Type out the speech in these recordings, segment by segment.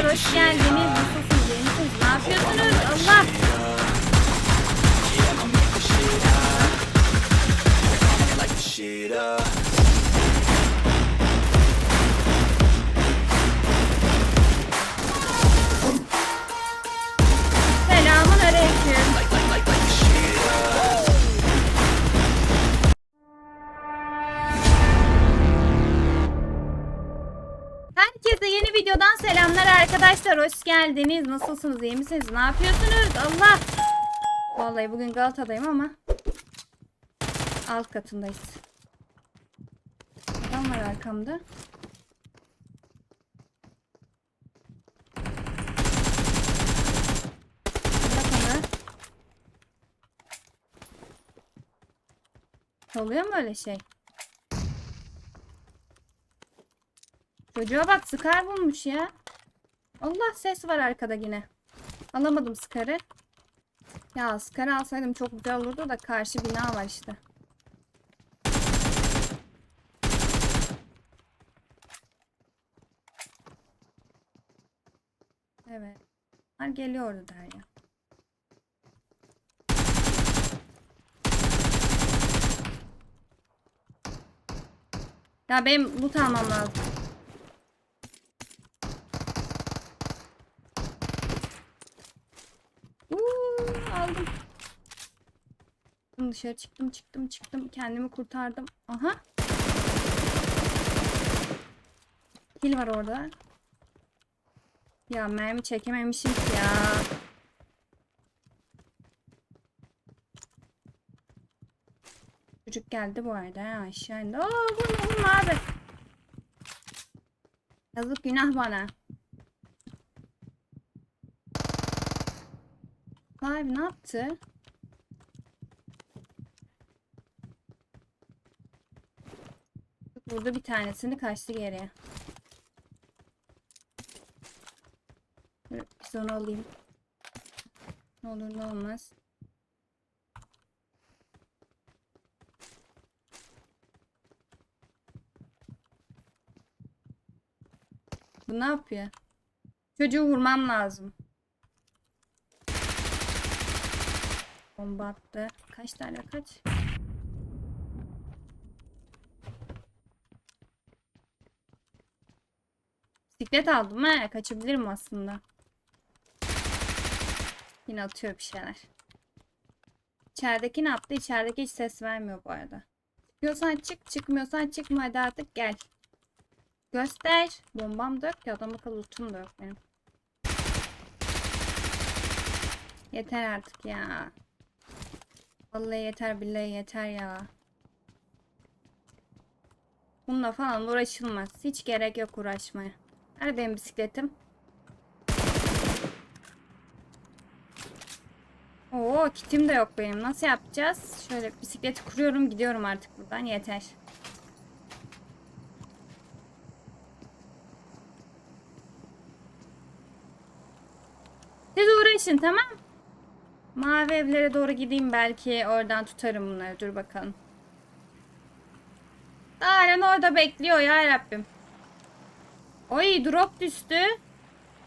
arkadaşlar hoş geldiniz. Nasılsınız? Ne yapıyorsunuz? Allah. shit up. Arkadaşlar. Hoş geldiniz. Nasılsınız? iyi misiniz? Ne yapıyorsunuz? Allah. Vallahi bugün Galata'dayım ama alt katındayız. Adam var arkamda. Oluyor mu öyle şey? Çocuğa bak Scar bulmuş ya. Allah ses var arkada yine. Alamadım Scar'ı. Ya Scar'ı alsaydım çok güzel olurdu da karşı bina var işte. Evet. Bunlar geliyordu Derya. Ya benim loot almam lazım. Uuu aldım. Dışarı çıktım çıktım çıktım. Kendimi kurtardım. Aha. Kill var orada. Ya mermi çekememişim ki ya. Çocuk geldi bu arada ha aşağı indi. Oo vurma vurma abi. Yazık günah bana. Abi ne yaptı? Vurdu bir tanesini kaçtı geriye. Biz onu alayım. Ne olur ne olmaz. Bu ne yapıyor? Çocuğu vurmam lazım. Bomba attı. Kaç tane kaç? Bisiklet aldım ha. Kaçabilirim aslında. Yine atıyor bir şeyler. İçerideki ne yaptı? İçerideki hiç ses vermiyor bu arada. Çıkıyorsan çık, çıkmıyorsan çıkma hadi artık gel. Göster. Bombam da yok ki adam akıllı da yok benim. Yeter artık ya. Vallahi yeter billahi yeter ya. Bununla falan uğraşılmaz. Hiç gerek yok uğraşmaya. Nerede benim bisikletim? Oo kitim de yok benim. Nasıl yapacağız? Şöyle bisikleti kuruyorum gidiyorum artık buradan. Yeter. Siz uğraşın tamam Mavi evlere doğru gideyim belki oradan tutarım bunları. Dur bakalım. Halen orada bekliyor ya Rabbim. Oy drop düştü.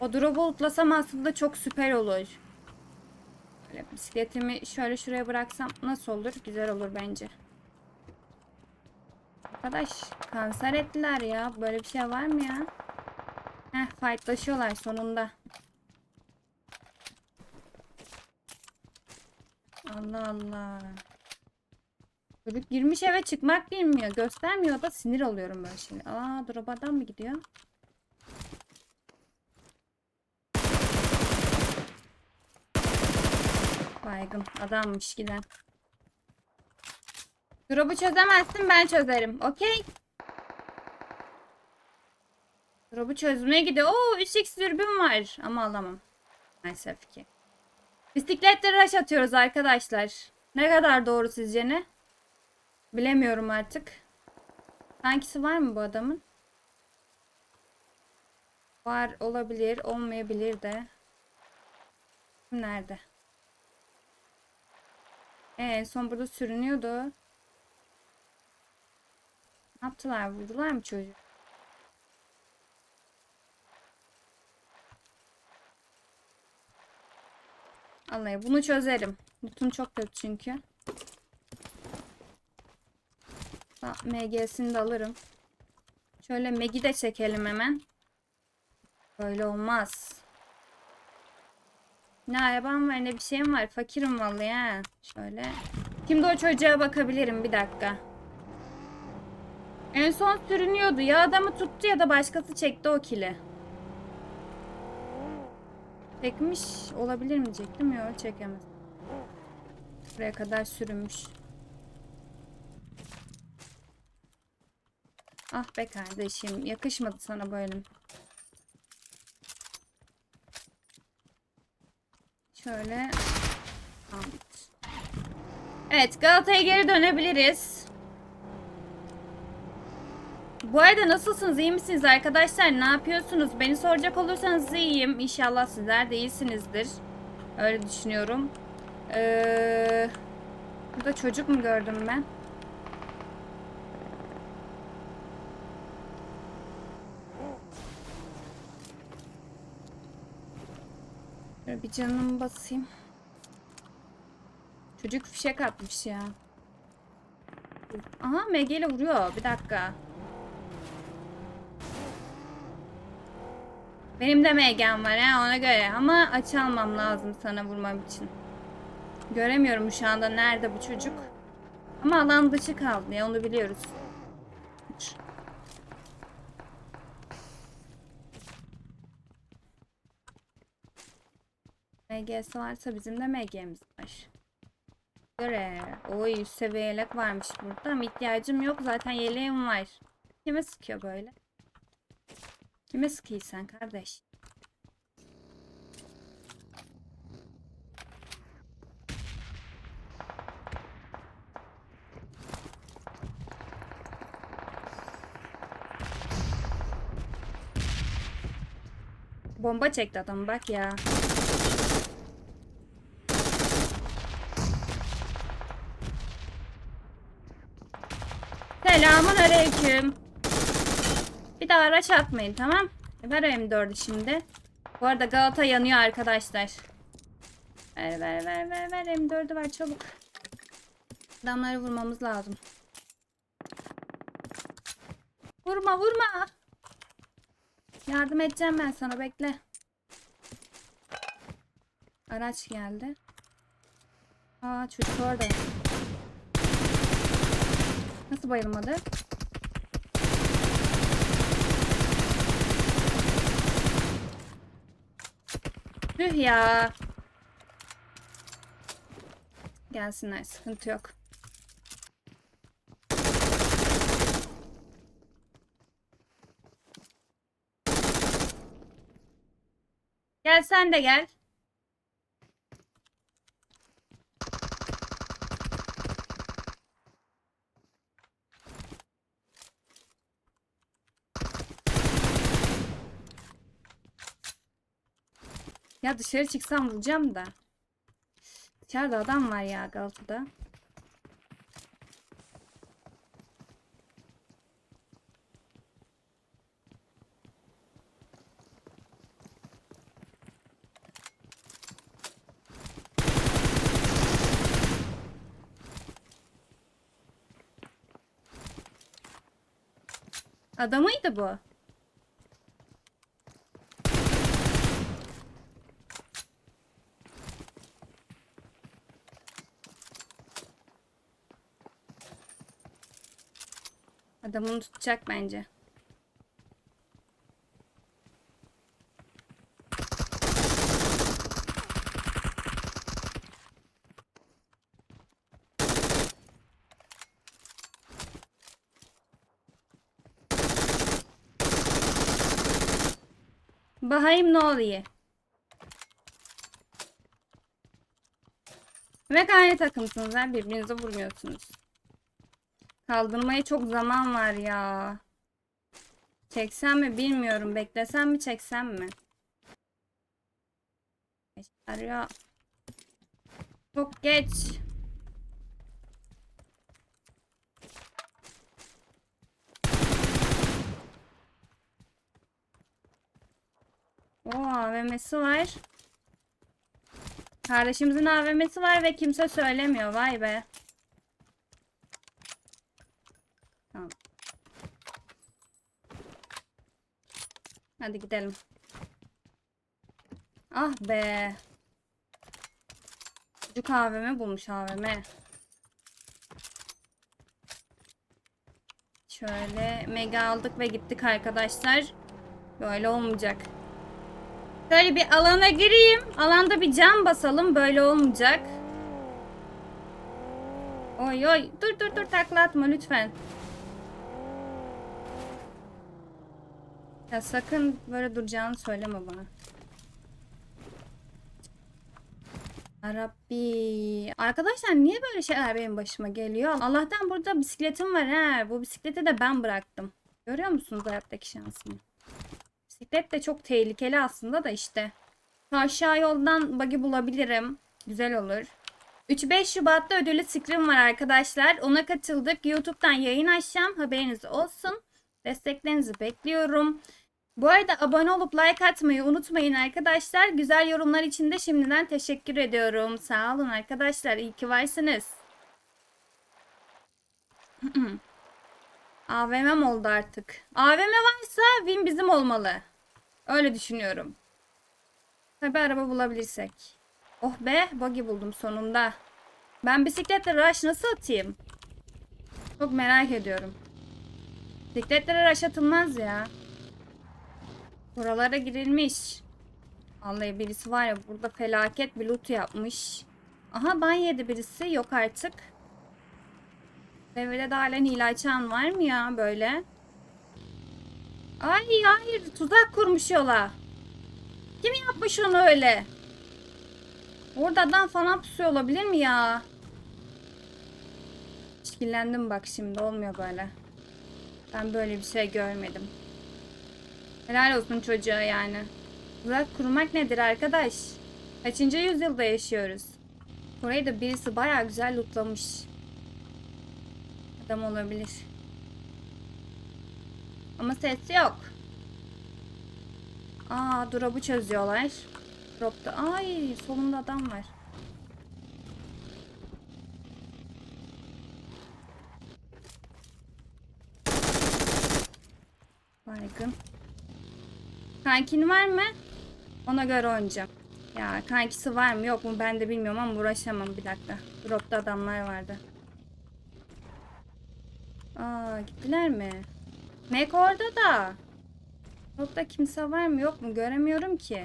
O drop'u utlasam aslında çok süper olur. Böyle bisikletimi şöyle şuraya bıraksam nasıl olur? Güzel olur bence. Arkadaş kanser ettiler ya. Böyle bir şey var mı ya? Heh fightlaşıyorlar sonunda. Allah Allah. Çocuk girmiş eve çıkmak bilmiyor. Göstermiyor da sinir oluyorum böyle şimdi. Aa drop adam mı gidiyor? Baygın adammış giden. Drop'u çözemezsin ben çözerim. Okey. Drop'u çözmeye gidiyor. Oo 3x dürbün var. Ama alamam. Maalesef ki. Bisikletle rush atıyoruz arkadaşlar. Ne kadar doğru sizce ne? Bilemiyorum artık. Hangisi var mı bu adamın? Var olabilir, olmayabilir de. Nerede? Ee, son burada sürünüyordu. Ne yaptılar? Vurdular mı çocuğu? Vallahi bunu çözerim. Lütfum çok kötü çünkü. MG'sini de alırım. Şöyle Meg'i de çekelim hemen. Böyle olmaz. Ne arabam var ne bir şeyim var. Fakirim vallahi ha. Şöyle. Şimdi o çocuğa bakabilirim bir dakika. En son sürünüyordu. Ya adamı tuttu ya da başkası çekti o kili. Çekmiş olabilir mi diyecektim. Yok çekemez. Buraya kadar sürünmüş. Ah be kardeşim yakışmadı sana böyle. Şöyle. Evet Galata'ya geri dönebiliriz. Bu arada nasılsınız? iyi misiniz arkadaşlar? Ne yapıyorsunuz? Beni soracak olursanız iyiyim. İnşallah sizler de iyisinizdir. Öyle düşünüyorum. Ee, burada çocuk mu gördüm ben? Bir canımı basayım. Çocuk fişek atmış ya. Aha MG vuruyor. Bir dakika. Benim de MG'm var ha ona göre. Ama aç almam lazım sana vurmam için. Göremiyorum şu anda nerede bu çocuk. Ama alan dışı kaldı ya onu biliyoruz. MG'si varsa bizim de MG'miz var. Göre. Oy üst seviye yelek varmış burada ama ihtiyacım yok. Zaten yeleğim var. Kime sıkıyor böyle? Kime sıkıyor sen kardeş? Bomba çekti adam bak ya. Selamun aleyküm. Bir daha araç atmayın tamam. Ver M4'ü şimdi. Bu arada Galata yanıyor arkadaşlar. Ver ver ver ver ver M4'ü ver çabuk. Adamları vurmamız lazım. Vurma vurma. Yardım edeceğim ben sana bekle. Araç geldi. Aa çocuk orada. Nasıl bayılmadı? Tüh ya. Gelsinler sıkıntı yok. Gel sen de gel. Ya dışarı çıksam vuracağım da. Dışarıda adam var ya Galata'da. Adamıydı bu. Adamını tutacak bence. Bakayım ne oluyor. Ve aynı takımsınız birbirinize vurmuyorsunuz. Kaldırmaya çok zaman var ya. Çeksem mi bilmiyorum. Beklesem mi çeksem mi? Ya. Çok geç. Oo AVM'si var. Kardeşimizin AVM'si var ve kimse söylemiyor. Vay be. Hadi gidelim. Ah be. Çocuk AVM bulmuş AVM. Şöyle mega aldık ve gittik arkadaşlar. Böyle olmayacak. Şöyle bir alana gireyim. Alanda bir cam basalım. Böyle olmayacak. Oy oy. Dur dur dur takla atma lütfen. Ya sakın böyle duracağını söyleme bana. Rabbi. Arkadaşlar niye böyle şeyler benim başıma geliyor? Allah'tan burada bisikletim var ha. Bu bisikleti de ben bıraktım. Görüyor musunuz hayattaki şansımı? Bisiklet de çok tehlikeli aslında da işte. Aşağı yoldan buggy bulabilirim. Güzel olur. 3-5 Şubat'ta ödüllü scrim var arkadaşlar. Ona katıldık. YouTube'dan yayın açacağım. Haberiniz olsun. Desteklerinizi bekliyorum. Bu arada abone olup like atmayı unutmayın arkadaşlar. Güzel yorumlar için de şimdiden teşekkür ediyorum. Sağ olun arkadaşlar. İyi ki varsınız. AVM'm oldu artık. AVM varsa win bizim olmalı. Öyle düşünüyorum. Tabi araba bulabilirsek. Oh be buggy buldum sonunda. Ben bisikletle rush nasıl atayım? Çok merak ediyorum. Bisikletlere rush atılmaz ya. Buralara girilmiş. Vallahi birisi var ya burada felaket bir loot yapmış. Aha ban yedi birisi. Yok artık. Devrede de halen hile var mı ya böyle? Ay hayır tuzak kurmuş yola. Kim yapmış onu öyle? Orada adam falan pusuyor olabilir mi ya? İşkillendim bak şimdi olmuyor böyle. Ben böyle bir şey görmedim. Helal olsun çocuğa yani. Tuzak kurmak nedir arkadaş? Kaçıncı yüzyılda yaşıyoruz? Burayı da birisi baya güzel lootlamış. Adam olabilir. Ama ses yok. Aa drop'u çözüyorlar. Drop'ta ay solunda adam var. Baygın. Kankin var mı? Ona göre oynayacağım. Ya kankisi var mı yok mu ben de bilmiyorum ama uğraşamam bir dakika. Drop'ta adamlar vardı. Aa gittiler mi? Mek orada da. Drop'ta kimse var mı yok mu göremiyorum ki.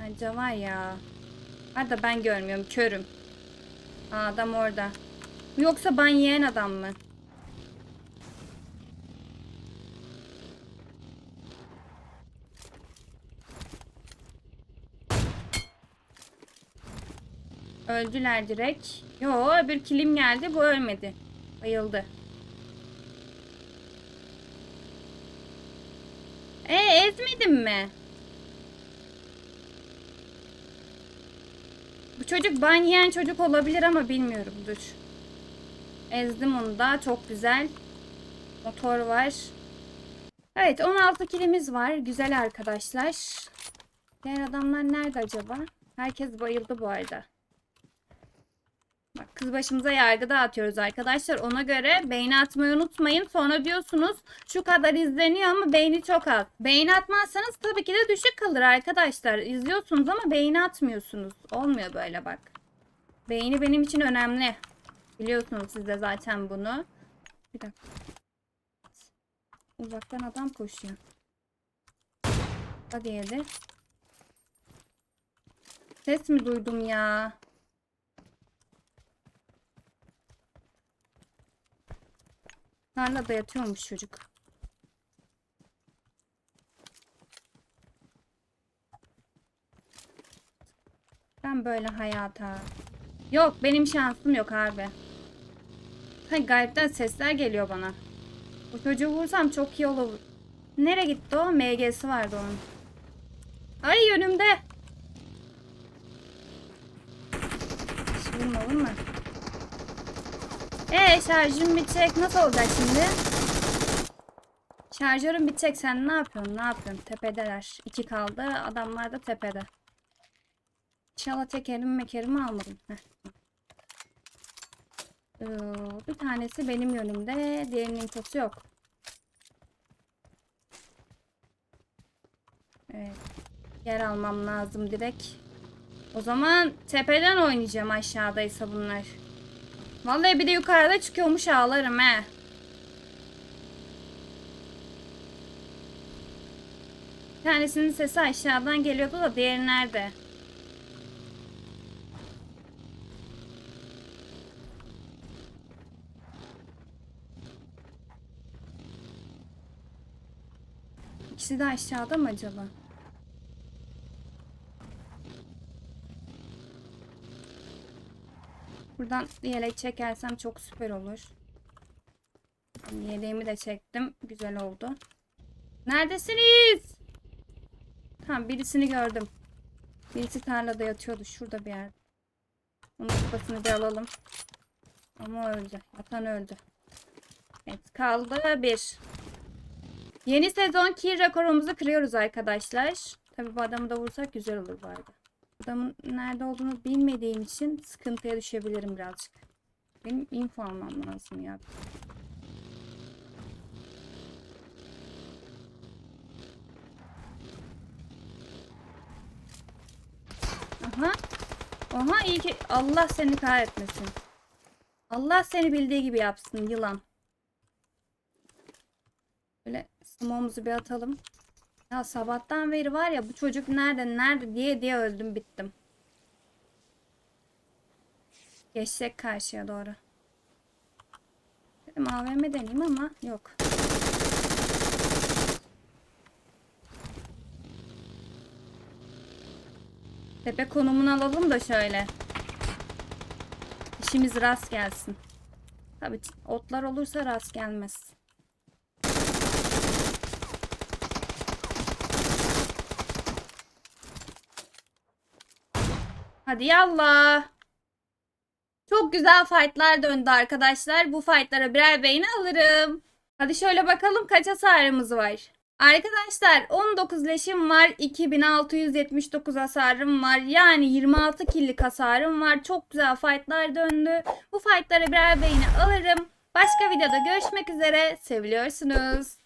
Bence var ya. Hadi ben görmüyorum körüm. Aa, adam orada. Yoksa ban yiyen adam mı? Öldüler direkt. Yo öbür kilim geldi bu ölmedi. Bayıldı. E ezmedim mi? Bu çocuk ban yiyen çocuk olabilir ama bilmiyorum dur. Ezdim onu da çok güzel. Motor var. Evet 16 kilimiz var. Güzel arkadaşlar. Diğer adamlar nerede acaba? Herkes bayıldı bu arada. Kız başımıza yargı dağıtıyoruz arkadaşlar. Ona göre beğeni atmayı unutmayın. Sonra diyorsunuz şu kadar izleniyor ama beğeni çok az. Beğeni atmazsanız tabii ki de düşük kalır arkadaşlar. İzliyorsunuz ama beğeni atmıyorsunuz. Olmuyor böyle bak. Beğeni benim için önemli. Biliyorsunuz siz de zaten bunu. Bir dakika. Uzaktan adam koşuyor. Hadi yedi. Ses mi duydum ya? Tarlada yatıyormuş çocuk. Ben böyle hayata. Yok benim şansım yok abi. Hay gayetten sesler geliyor bana. Bu çocuğu vursam çok iyi olur. Nereye gitti o? MG'si vardı onun. Ay önümde. Hiç vurma vurma. Ee şarjım bitecek. Nasıl olacak şimdi? Şarjörün bitecek sen ne yapıyorsun ne yapıyorsun tepedeler. İki kaldı adamlar da tepede. İnşallah tekerimi mekerimi almadım. Ee, bir tanesi benim yönümde diğerinin infosu yok. Evet. Yer almam lazım direkt. O zaman tepeden oynayacağım aşağıdaysa bunlar. Vallahi bir de yukarıda çıkıyormuş ağlarım he. Tanesinin sesi aşağıdan geliyordu da diğeri nerede? İkisi de aşağıda mı acaba? Buradan yelek çekersem çok süper olur. Yeleğimi de çektim. Güzel oldu. Neredesiniz? Tamam birisini gördüm. Birisi tarlada yatıyordu. Şurada bir yerde. Onun kafasını bir alalım. Ama öldü. Yatan öldü. Evet kaldı bir. Yeni sezon kill rekorumuzu kırıyoruz arkadaşlar. Tabi bu adamı da vursak güzel olur bu arada. Adamın nerede olduğunu bilmediğim için sıkıntıya düşebilirim birazcık. Benim info almam lazım ya. Aha. Aha iyi ki Allah seni kahretmesin. Allah seni bildiği gibi yapsın yılan. Böyle smoke'umuzu bir atalım. Ya sabahtan beri var ya bu çocuk nerede nerede diye diye öldüm bittim. Geçecek karşıya doğru. Dedim AVM deneyim ama yok. Tepe konumunu alalım da şöyle. İşimiz rast gelsin. Tabii otlar olursa rast gelmez. Hadi yallah. Çok güzel fightlar döndü arkadaşlar. Bu fightlara birer beğeni alırım. Hadi şöyle bakalım kaç hasarımız var. Arkadaşlar 19 leşim var. 2679 hasarım var. Yani 26 killik hasarım var. Çok güzel fightlar döndü. Bu fightlara birer beğeni alırım. Başka videoda görüşmek üzere. Seviliyorsunuz.